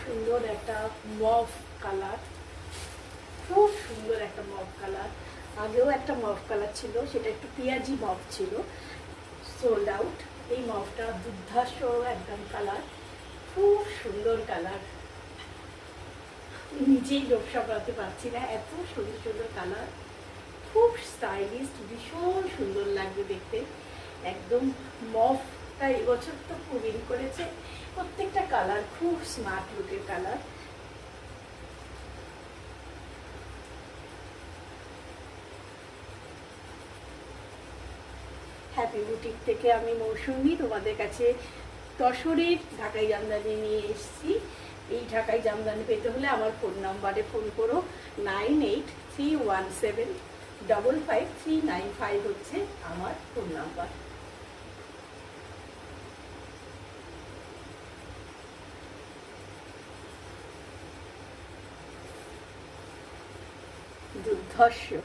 সুন্দর একটা মফ কালার। খুব সুন্দর একটা মফ কালার। আগেও একটা মফ কালার ছিল, সেটা একটু পেঁয়াজি মফ ছিল। সোল্ড আউট এই মফটা দুর্ধাস একদম কালার। খুব সুন্দর কালার। নিজেই লোক সামলাতে পারছি না, এত সুন্দর সুন্দর কালার। খুব স্টাইলিস্ট ভীষণ সুন্দর লাগবে দেখতে। একদম মফটা এবছর তো পুরিন করেছে। প্রত্যেকটা কালার, খুব স্মার্ট লুকের কালার। হ্যাপি বুটিক থেকে আমি মৌসুমি তোমাদের কাছে তসরের ঢাকাই জামদানি নিয়ে এসেছি। এই ঢাকাই জামদানি পেতে হলে আমার ফোন নাম্বারে ফোন করো। Nine eight three one seven double five three nine five হচ্ছে আমার ফোন নাম্বার 他是。